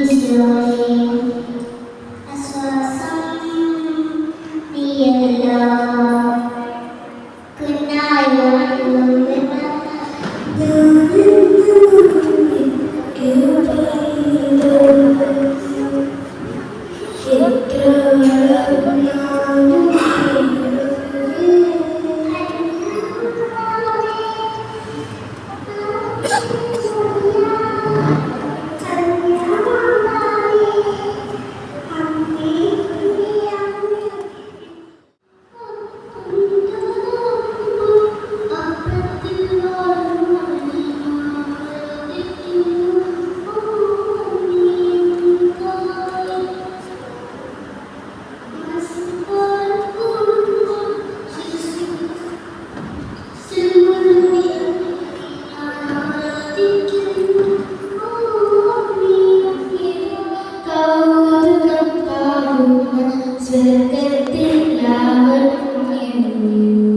Bismillahirrahmanirrahim. As-salamu ഹൃദയത്തിൽ ലാവണ്യമില്ല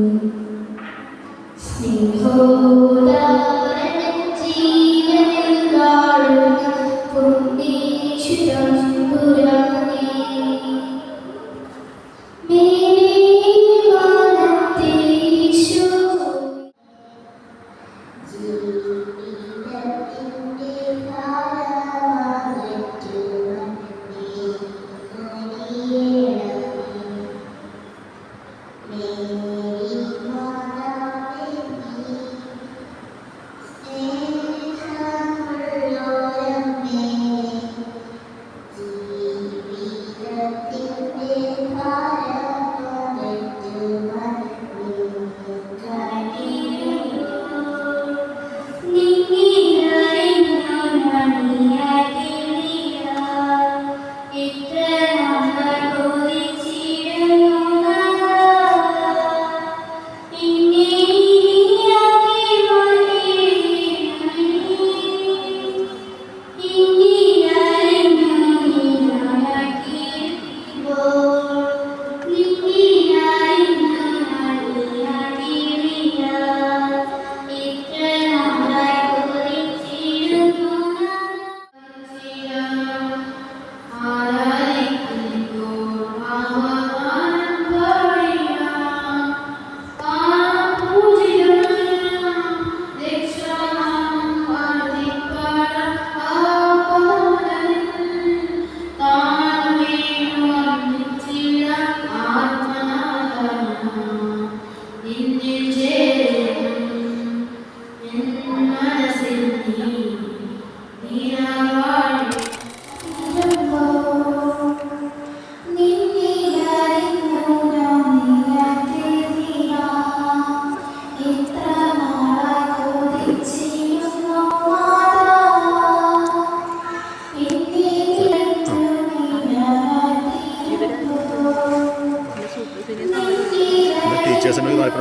Amém.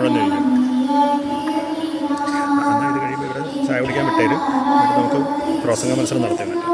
തന്നെ ഇരിക്കും എന്നാൽ ഇത് കഴിയുമ്പോൾ ഇവിടെ ചായ കുടിക്കാൻ വിട്ടേരും. നമുക്ക് പ്രോത്സാഹന മത്സരം നടത്താൻ പറ്റും